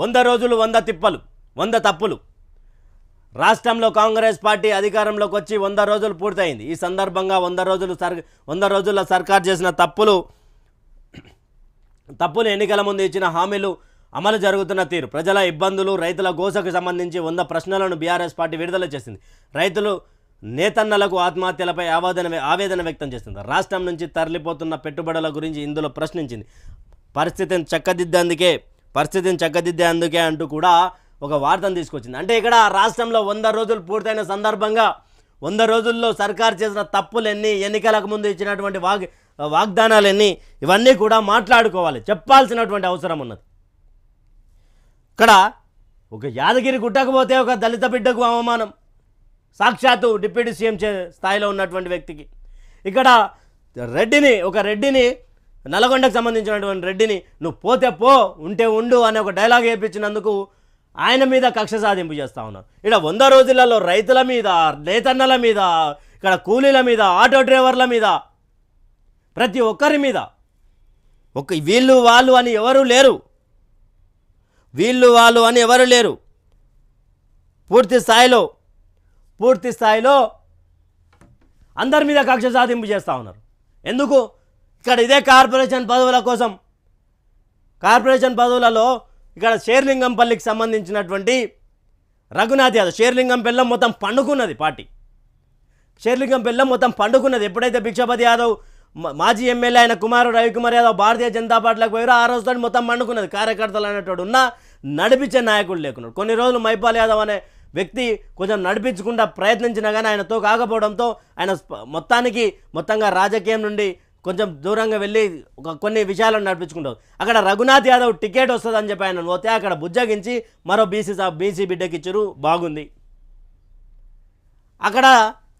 వంద రోజులు వంద తిప్పలు వంద తప్పులు. రాష్ట్రంలో కాంగ్రెస్ పార్టీ అధికారంలోకి వచ్చి వంద రోజులు పూర్తయింది. ఈ సందర్భంగా వంద రోజులు సర్ వంద రోజుల్లో సర్కార్ చేసిన తప్పులు తప్పులు ఎన్నికల ముందు ఇచ్చిన హామీలు అమలు జరుగుతున్న తీరు. ప్రజల ఇబ్బందులు రైతుల గోసకు సంబంధించి వంద ప్రశ్నలను బీఆర్ఎస్ పార్టీ విడుదల చేసింది. రైతులు నేతన్నలకు ఆత్మహత్యలపై ఆవేదన ఆవేదన వ్యక్తం చేస్తుంది రాష్ట్రం నుంచి తరలిపోతున్న పెట్టుబడుల గురించి ఇందులో ప్రశ్నించింది. పరిస్థితిని చక్కదిద్దేందుకే పరిస్థితిని చక్కదిద్దేందుకే అంటూ కూడా ఒక వార్తను తీసుకొచ్చింది. అంటే ఇక్కడ రాష్ట్రంలో వంద రోజులు పూర్తయిన సందర్భంగా వంద రోజుల్లో సర్కార్ చేసిన తప్పులన్నీ ఎన్నికలకు ముందు ఇచ్చినటువంటి వాగ్ వాగ్దానాలన్నీ ఇవన్నీ కూడా మాట్లాడుకోవాలి. చెప్పాల్సినటువంటి అవసరం ఉన్నది. ఇక్కడ ఒక యాదగిరి గుట్టకపోతే ఒక దళిత బిడ్డకు అవమానం. సాక్షాత్తు డిప్యూటీ సీఎం చే స్థాయిలో ఉన్నటువంటి వ్యక్తికి. ఇక్కడ రెడ్డిని ఒక రెడ్డిని నల్గొండకు సంబంధించినటువంటి రెడ్డిని నువ్వు పోతే పో ఉంటే ఉండు అనే ఒక డైలాగ్ వేయించినందుకు ఆయన మీద కక్ష సాధింపు చేస్తా ఉన్నారు. ఇక్కడ వంద రోజులలో రైతుల మీద నేతన్నల మీద ఇక్కడ కూలీల మీద ఆటో డ్రైవర్ల మీద ప్రతి ఒక్కరి మీద. ఒక వీళ్ళు వాళ్ళు అని ఎవరు లేరు. వీళ్ళు వాళ్ళు అని ఎవరు లేరు. పూర్తి స్థాయిలో పూర్తి స్థాయిలో అందరి మీద కక్ష సాధింపు చేస్తూ ఉన్నారు. ఎందుకు? ఇక్కడ ఇదే కార్పొరేషన్ పదవుల కోసం. కార్పొరేషన్ పదవులలో ఇక్కడ షేర్లింగంపల్లికి సంబంధించినటువంటి రఘునాథ్ యాదవ్ షేర్లింగం బెల్లం మొత్తం పండుకున్నది పార్టీ. షేర్లింగం బెల్లం మొత్తం పండుకున్నది. ఎప్పుడైతే భిక్షపతి యాదవ్ మాజీ ఎమ్మెల్యే ఆయన కుమారుడు రవికుమార్ యాదవ్ భారతీయ జనతా పార్టీలోకి పోయారో ఆ రోజుతో మొత్తం పండుకున్నది. కార్యకర్తలు అనేటోడు ఉన్న నడిపించే నాయకుడు లేకున్నాడు కొన్ని రోజులు మైపాల్ యాదవ్ అనే వ్యక్తి కొంచెం నడిపించకుండా ప్రయత్నించినా కానీ ఆయనతో కాకపోవడంతో ఆయన మొత్తానికి మొత్తంగా రాజకీయం నుండి కొంచెం దూరంగా వెళ్ళి ఒక కొన్ని విషయాలను నడిపించుకుంటావు. అక్కడ రఘునాథ్ యాదవ్ టికెట్ వస్తుందని చెప్పి ఆయన పోతే అక్కడ బుజ్జగించి మరో బీసీ బీసీ బిడ్డకి ఇచ్చారు బాగుంది. అక్కడ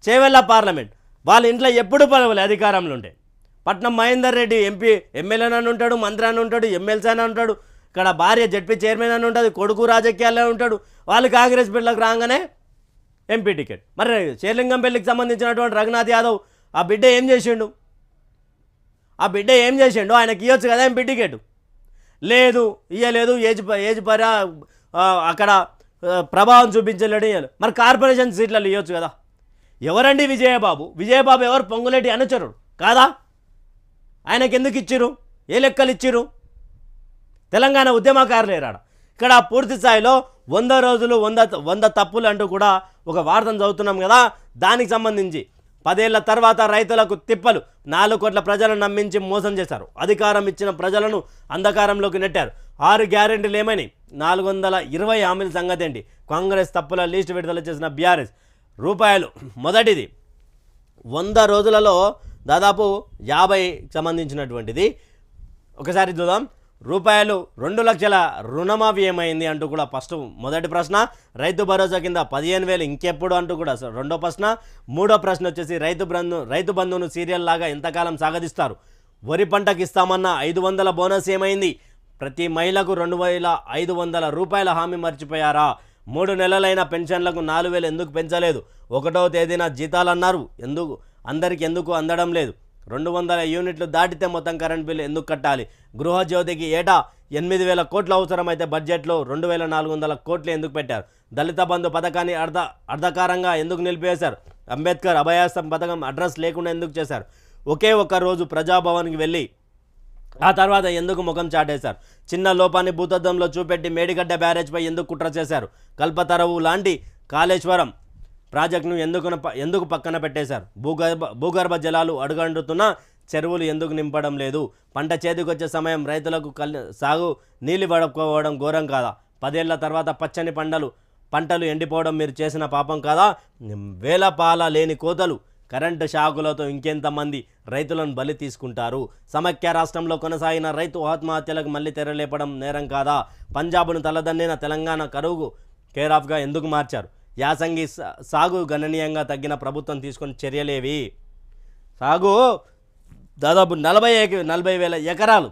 చేవెళ్ళ పార్లమెంట్ వాళ్ళ ఇంట్లో ఎప్పుడు పదవులు అధికారంలో ఉండే. పట్నం మహేందర్ రెడ్డి ఎంపీ ఎమ్మెల్యే అని ఉంటాడు మంత్రి అని ఉంటాడు ఎమ్మెల్సీ అని ఉంటాడు. ఇక్కడ భార్య జడ్పీ చైర్మన్ అని ఉంటుంది కొడుకు రాజకీయాల్లో ఉంటాడు. వాళ్ళు కాంగ్రెస్ బిడ్డలకు రాగానే ఎంపీ టికెట్. మరి షేర్లింగంపల్లికి సంబంధించినటువంటి రఘునాథ్ యాదవ్ ఆ బిడ్డ ఏం చేసిండు? ఆ బిడ్డ ఏం చేసిండు ఆయనకి ఇవ్వచ్చు కదా ఎంపీ టికెట్? లేదు ఇయ్యలేదు ఏజ్ ఏజ్ పరా అక్కడ ప్రభావం చూపించలేడు ఇయ్యలేదు మరి కార్పొరేషన్ సీట్లలో ఇవ్వచ్చు కదా. ఎవరండి విజయబాబు? విజయబాబు ఎవరు? పొంగులేటి అనుచరుడు కాదా? ఆయనకి ఎందుకు ఇచ్చిరు ఏ లెక్కలు ఇచ్చిరు తెలంగాణ ఉద్యమకారులేరాడ ఇక్కడ పూర్తి స్థాయిలో వంద రోజులు వంద వంద తప్పులు అంటూ కూడా ఒక వార్తను చదువుతున్నాం కదా. దానికి సంబంధించి పదేళ్ళ తర్వాత రైతులకు తిప్పలు. నాలుగు కోట్ల ప్రజలను నమ్మించి మోసం చేశారు. అధికారం ఇచ్చిన ప్రజలను అంధకారంలోకి నెట్టారు. ఆరు గ్యారెంటీలు ఏమని నాలుగు వందల ఇరవై హామీల సంగతి ఏంటి? కాంగ్రెస్ తప్పుల లిస్టు విడుదల చేసిన బీఆర్ఎస్. రూపాయలు. మొదటిది వంద రోజులలో దాదాపు యాభై సంబంధించినటువంటిది. ఒకసారి చూద్దాం. రూపాయలు రెండు లక్షల రుణమాఫీ ఏమైంది అంటూ కూడా ఫస్ట్ మొదటి ప్రశ్న. రైతు భరోసా కింద పదిహేను వేలు ఇంకెప్పుడు అంటూ కూడా రెండో ప్రశ్న. మూడో ప్రశ్న వచ్చేసి రైతు బంధు రైతు బంధువును సీరియల్ లాగా ఎంతకాలం సాగదిస్తారు? వరి పంటకి ఇస్తామన్న ఐదు వందల బోనస్ ఏమైంది? ప్రతి మహిళకు రెండు వేల ఐదు వందల రూపాయల హామీ మర్చిపోయారా? మూడు నెలలైన పెన్షన్లకు నాలుగు వేలు ఎందుకు పెంచలేదు? ఒకటో తేదీన జీతాలు అన్నారు ఎందుకు? అందరికి ఎందుకు అందడం లేదు? రెండు వందల యూనిట్లు దాటితే మొత్తం కరెంట్ బిల్లు ఎందుకు కట్టాలి? గృహజ్యోతికి ఏటా ఎనిమిది వేల కోట్లు అవసరమైతే బడ్జెట్లో రెండు వేల నాలుగు వందల కోట్లు ఎందుకు పెట్టారు? దళిత బంధు పథకాన్ని అర్ధ అర్ధకారంగా ఎందుకు నిలిపివేశారు? అంబేద్కర్ అభయాస్తం పథకం అడ్రస్ లేకుండా ఎందుకు చేశారు? ఒకే ఒక్క రోజు ప్రజాభవన్కి వెళ్ళి ఆ తర్వాత ఎందుకు ముఖం చాటేశారు? చిన్న లోపాన్ని భూతద్దంలో చూపెట్టి మేడిగడ్డ బ్యారేజ్పై ఎందుకు కుట్ర చేశారు? కల్పతరవు లాంటి కాళేశ్వరం ప్రాజెక్టును ఎందుకు ఎందుకు పక్కన పెట్టేశారు? భూగర్భ భూగర్భ జలాలు అడుగండుతున్న చెరువులు ఎందుకు నింపడం లేదు? పంట చేతికొచ్చే సమయం రైతులకు కల్ సాగు నీళ్ళు పడుకోవడం ఘోరం కాదా? పదేళ్ళ తర్వాత పచ్చని పంటలు పంటలు ఎండిపోవడం మీరు చేసిన పాపం కాదా? వేల పాల లేని కోతలు కరెంటు షాకులతో ఇంకెంతమంది రైతులను బలి తీసుకుంటారు? సమైక్య రాష్ట్రంలో కొనసాగిన రైతు ఆత్మహత్యలకు మళ్ళీ తెరలేపడం నేరం కాదా? పంజాబ్ను తలదన్నిన తెలంగాణ కరువుకు కేర్ ఆఫ్గా ఎందుకు మార్చారు? యాసంగి సాగు గణనీయంగా తగ్గిన ప్రభుత్వం తీసుకున్న చర్యలేవి? సాగు దాదాపు నలభై ఏక నలభై వేల ఎకరాలు.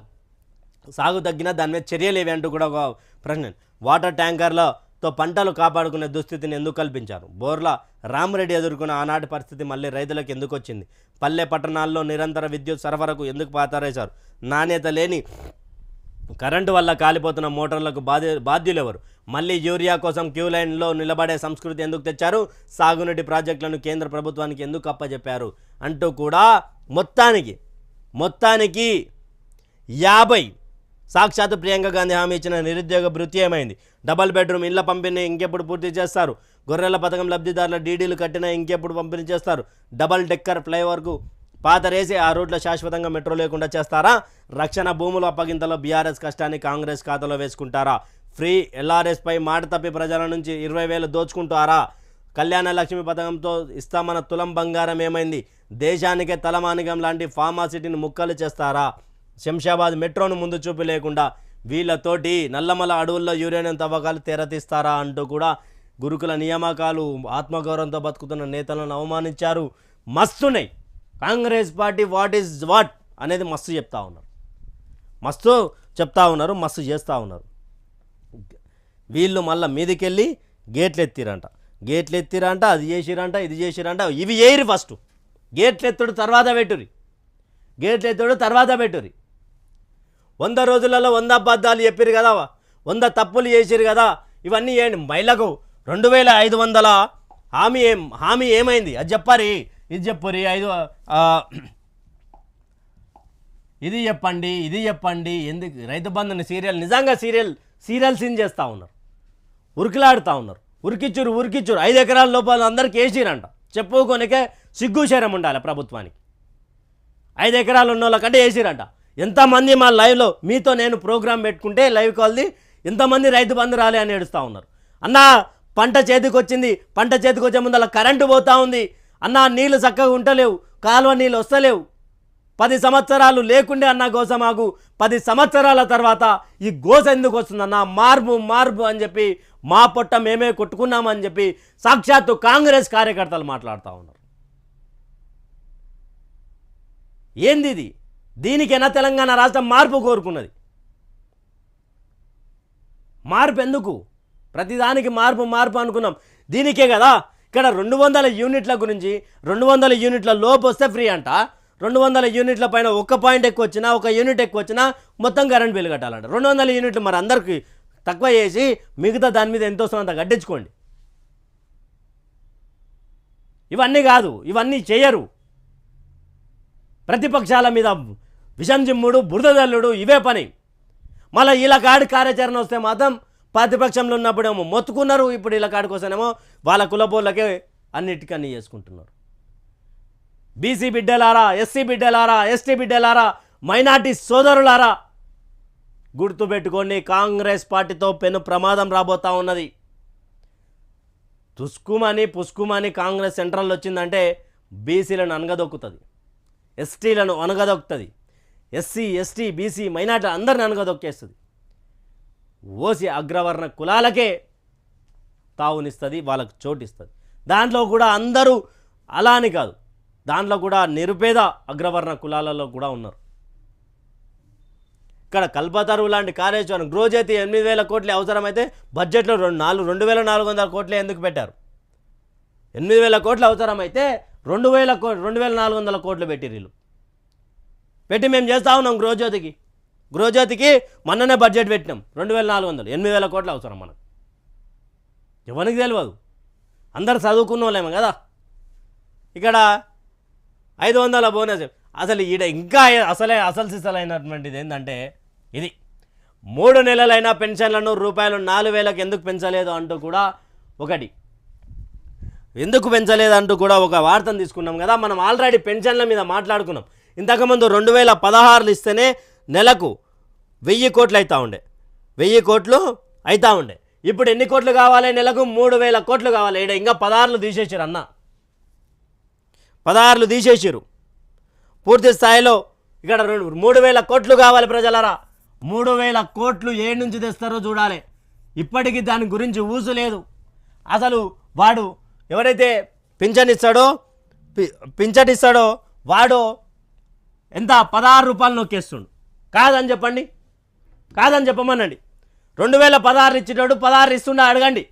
సాగు తగ్గిన దాని మీద చర్యలేవి అంటూ కూడా ఒక ప్రశ్న. వాటర్ ట్యాంకర్లతో పంటలు కాపాడుకునే దుస్థితిని ఎందుకు కల్పించారు? బోర్ల రామరెడ్డి ఎదుర్కొన్న ఆనాటి పరిస్థితి మళ్ళీ రైతులకు ఎందుకు వచ్చింది? పల్లె పట్టణాల్లో నిరంతర విద్యుత్ సరఫరాకు ఎందుకు పాతరేశారు? నాణ్యత లేని కరెంటు వల్ల కాలిపోతున్న మోటార్లకు బాధ్య బాధ్యులెవరు? మళ్ళీ యూరియా కోసం క్యూ లైన్లో నిలబడే సంస్కృతి ఎందుకు తెచ్చారు? సాగునీటి ప్రాజెక్టులను కేంద్ర ప్రభుత్వానికి ఎందుకు అప్పచెప్పారు అంటూ కూడా మొత్తానికి మొత్తానికి యాభై సాక్షాత్ ప్రియాంక గాంధీ హామీ ఇచ్చిన నిరుద్యోగ భృతి ఏమైంది? డబల్ బెడ్రూమ్ ఇళ్ళ పంపిణీ ఇంకెప్పుడు పూర్తి చేస్తారు? గొర్రెల పథకం లబ్ధిదారుల డీడీలు కట్టిన ఇంకెప్పుడు పంపిణీ చేస్తారు? డబల్ డెక్కర్ ఫ్లైఓవర్కు పాతరేసి ఆ రూట్లో శాశ్వతంగా మెట్రో లేకుండా చేస్తారా? రక్షణ భూముల అప్పగింతలో బీఆర్ఎస్ కష్టాన్ని కాంగ్రెస్ ఖాతాలో వేసుకుంటారా? ఫ్రీ ఎల్ఆర్ఎస్పై మాట తప్పి ప్రజల నుంచి ఇరవై వేలు దోచుకుంటారా? కళ్యాణ లక్ష్మి పథకంతో ఇస్తామన్న తులం బంగారం ఏమైంది? దేశానికే తలమానికం లాంటి ఫార్మాసిటీని ముక్కలు చేస్తారా? శంషాబాద్ మెట్రోను ముందు చూపు లేకుండా వీళ్ళతోటి నల్లమల అడవుల్లో యురేనియం తవ్వకాలు తెరతీస్తారా అంటూ కూడా గురుకుల నియామకాలు ఆత్మగౌరవంతో బతుకుతున్న నేతలను అవమానించారు. మస్తున్నాయి. Congress party what is what అనేది మస్తు చెప్తా ఉన్నారు. మస్తు చెప్తా ఉన్నారు మస్తు చేస్తూ ఉన్నారు. వీళ్ళు మళ్ళీ మీదికెళ్ళి గేట్లు ఎత్తిరంట గేట్లు ఎత్తిరంట అది చేసిరంట ఇది చేసిరంట ఇవి ఏరి ఫస్ట్. గేట్లు ఎత్తుడు తర్వాత పెట్టురి గేట్లు ఎత్తుడు తర్వాత పెట్టురి వంద రోజులలో వంద అబద్ధాలు చెప్పిరు కదా వంద తప్పులు చేసిరు కదా ఇవన్నీ ఏంటి? మహిళకు రెండు వేల ఐదు వందల హామీ ఏం హామీ ఏమైంది? అది చెప్పారి ఇది చెప్పురి ఐదు ఇది చెప్పండి ఇది చెప్పండి ఎందుకు? రైతు బంధుని సీరియల్ నిజంగా సీరియల్ సీరియల్ సీన్ చేస్తూ ఉన్నారు. ఉరికిలాడుతూ ఉన్నారు. ఉరికిచ్చురు ఉరికిచ్చురు. ఐదు ఎకరాల లోపల అందరికి వేసిరంట చెప్పుకోనికే సిగ్గు శరం ఉండాలి ప్రభుత్వానికి. ఐదు ఎకరాలు ఉన్న వాళ్ళకంటే వేసిరంట ఎంతమంది మా లైవ్లో మీతో నేను ప్రోగ్రామ్ పెట్టుకుంటే లైవ్ కాల్ది ఎంతమంది రైతు బంధు రాలే అని ఏడుస్తూ ఉన్నారు. అన్న పంట చేతికి వచ్చింది పంట చేతికి వచ్చే ముందు అలా కరెంటు పోతూ ఉంది. అన్నా నీళ్ళు చక్కగా ఉంటలేవు కాలువ నీళ్ళు వస్తలేవు. పది సంవత్సరాలు లేకుండే అన్న గోస మాకు పది సంవత్సరాల తర్వాత ఈ గోస ఎందుకు వస్తుందన్న? మార్పు మార్పు అని చెప్పి మా పొట్ట మేమే కొట్టుకున్నామని చెప్పి సాక్షాత్తు కాంగ్రెస్ కార్యకర్తలు మాట్లాడుతూ ఉన్నారు. ఏంది ఇది? దీనికైనా తెలంగాణ రాష్ట్రం మార్పు కోరుకున్నది? మార్పు ఎందుకు? ప్రతిదానికి మార్పు మార్పు అనుకున్నాం. దీనికే కదా ఇక్కడ రెండు వందల యూనిట్ల గురించి రెండు వందల యూనిట్ల లోపు వస్తే ఫ్రీ అంట. రెండు వందల యూనిట్ల పైన ఒక పాయింట్ ఎక్కువ వచ్చినా ఒక యూనిట్ ఎక్కువ వచ్చినా మొత్తం కరెంట్ బిల్ కట్టాలంట. రెండు వందల యూనిట్లు మరి అందరికి తక్కువ చేసి మిగతా దాని మీద ఎంత వస్తుందో అంత కట్టించుకోండి ఇవన్నీ కాదు ఇవన్నీ చేయరు. ప్రతిపక్షాల మీద విషం జిమ్ముడు బురదదల్లుడు ఇవే పని. మళ్ళీ ఇలా కాడి కార్యాచరణ వస్తే మాత్రం ప్రతిపక్షంలో ఉన్నప్పుడేమో మొత్తుకున్నారు ఇప్పుడు ఇలా కాడికి వాళ్ళ కులపోళ్ళకే అన్నిటికన్నీ చేసుకుంటున్నారు. బీసీ బిడ్డలారా ఎస్సీ బిడ్డలారా ఎస్టీ బిడ్డలారా మైనార్టీ సోదరులారా గుర్తుపెట్టుకోండి కాంగ్రెస్ పార్టీతో పెను ప్రమాదం రాబోతా ఉన్నది. తుస్కుమని పుస్కుమని కాంగ్రెస్ సెంట్రల్ వచ్చిందంటే బీసీలను అనగదొక్కుతుంది. ఎస్టీలను అనగదొక్కుతుంది. ఎస్సీ ఎస్టీ బీసీ మైనార్టీ అందరిని అనగదొక్కేస్తుంది. ఓసి అగ్రవర్ణ కులాలకే తావునిస్తుంది వాళ్ళకు చోటిస్తుంది. దాంట్లో కూడా అందరూ అలా అని కాదు. దాంట్లో కూడా నిరుపేద అగ్రవర్ణ కులాలలో కూడా ఉన్నారు. ఇక్కడ కల్పతరువు లాంటి కార్యాచరణ గ్రోజేతి ఎనిమిది వేల కోట్లు అవసరమైతే బడ్జెట్లో రెండు నాలుగు రెండు వేల నాలుగు వందల కోట్లే ఎందుకు పెట్టారు? ఎనిమిది వేల కోట్లు అవసరమైతే రెండు వేల కో రెండు వేల నాలుగు వందల కోట్లు పెట్టి వీళ్ళు. పెట్టి మేము చేస్తా ఉన్నాం గృహజ్యోతికి. గృహజ్యోతికి మొన్ననే బడ్జెట్ పెట్టినాం. రెండు వేల నాలుగు వందలు. ఎనిమిది వేల కోట్లు అవసరం మనకు. ఎవరికి తెలియదు అందరు చదువుకున్న వాళ్ళేమో కదా. ఇక్కడ ఐదు వందల బోనస్ అసలు ఈడ ఇంకా అసలే అసలు సిసలైనటువంటిది ఏంటంటే ఇది. మూడు నెలలైన పెన్షన్లను రూపాయలు నాలుగు వేలకు ఎందుకు పెంచలేదు అంటూ కూడా ఒకటి. ఎందుకు పెంచలేదు అంటూ కూడా ఒక వార్తను తీసుకున్నాం కదా. మనం ఆల్రెడీ పెన్షన్ల మీద మాట్లాడుకున్నాం. ఇంతకుముందు రెండు వేల పదహారులు ఇస్తేనే నెలకు వెయ్యి కోట్లు అవుతా ఉండే. వెయ్యి కోట్లు అవుతా ఉండే. ఇప్పుడు ఎన్ని కోట్లు కావాలి? నెలకు మూడు వేల కోట్లు కావాలి. ఇక్కడ ఇంకా పదహారులు తీసేసారు అన్న. పదహారులు తీసేసారు పూర్తి స్థాయిలో ఇక్కడ రెండు మూడు వేల కోట్లు కావాలి ప్రజలరా? మూడు వేల కోట్లు ఏ నుంచి తెస్తారో చూడాలి. ఇప్పటికీ దాని గురించి ఊసు లేదు. అసలు వాడు ఎవరైతే పింఛన్ ఇస్తాడో పింఛన్ ఇస్తాడో వాడు ఎంత పదహారు రూపాయలు నొక్కేస్తుండు. కాదని చెప్పండి. కాదని చెప్పమనండి. రెండు వేల పదహారు ఇచ్చేటోడు పదహారు ఇస్తుండ అడగండి.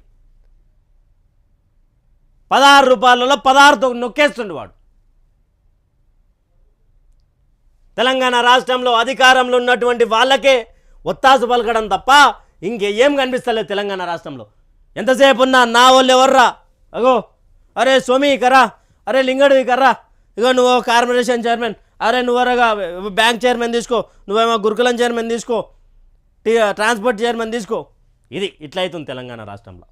పదహారు రూపాయలలో పదహారుతో నొక్కేస్తుండు వాడు. తెలంగాణ రాష్ట్రంలో అధికారంలో ఉన్నటువంటి వాళ్ళకే ఒత్తాసు పలకడం తప్ప ఇంకేం కనిపిస్తలేదు తెలంగాణ రాష్ట్రంలో. ఎంతసేపు ఉన్నా నా వాళ్ళు ఎవర్రా? అగో అరే స్వామి కర్రా అరే లింగడివి కర్రా ఇగో నువ్వు కార్పొరేషన్ చైర్మన్ అరే నువ్వరగా బ్యాంక్ చైర్మన్ తీసుకో నువ్వేమో గురుకులం చైర్మన్ తీసుకో ట్రాన్స్పోర్ట్ చైర్మన్ తీసుకో. ఇది ఇట్లా అవుతుంది తెలంగాణ రాష్ట్రంలో.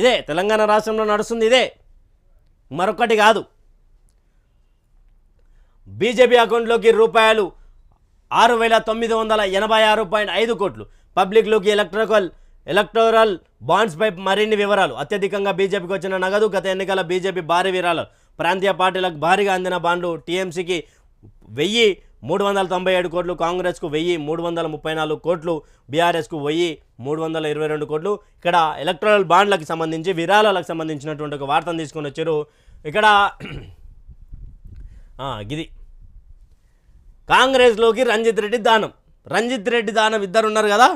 ఇదే తెలంగాణ రాష్ట్రంలో నడుస్తుంది ఇదే. మరొకటి కాదు. బీజేపీ అకౌంట్లోకి రూపాయలు ఆరు వేల తొమ్మిది వందల ఎనభై ఆరు పాయింట్ ఐదు కోట్లు. పబ్లిక్లోకి ఎలక్ట్రికల్ ఎలక్టోరల్ బాండ్స్పై మరిన్ని వివరాలు. అత్యధికంగా బీజేపీకి వచ్చిన నగదు గత ఎన్నికల బీజేపీ భారీ విరాళాలు ప్రాంతీయ పార్టీలకు భారీగా అందిన బాండ్లు టీఎంసీకి వెయ్యి మూడు వందల తొంభై ఏడు కోట్లు కాంగ్రెస్కు వెయ్యి మూడు వందల ముప్పై నాలుగు కోట్లు బీఆర్ఎస్కు వెయ్యి మూడు వందల ఇరవై రెండు కోట్లు. ఇక్కడ ఎలక్ట్రల్ బాండ్లకు సంబంధించి విరాళాలకు సంబంధించినటువంటి ఒక వార్తను తీసుకొని వచ్చారు. ఇక్కడ గిది. కాంగ్రెస్లోకి రంజిత్ రెడ్డి దానం. రంజిత్ రెడ్డి దానం ఇద్దరు ఉన్నారు కదా?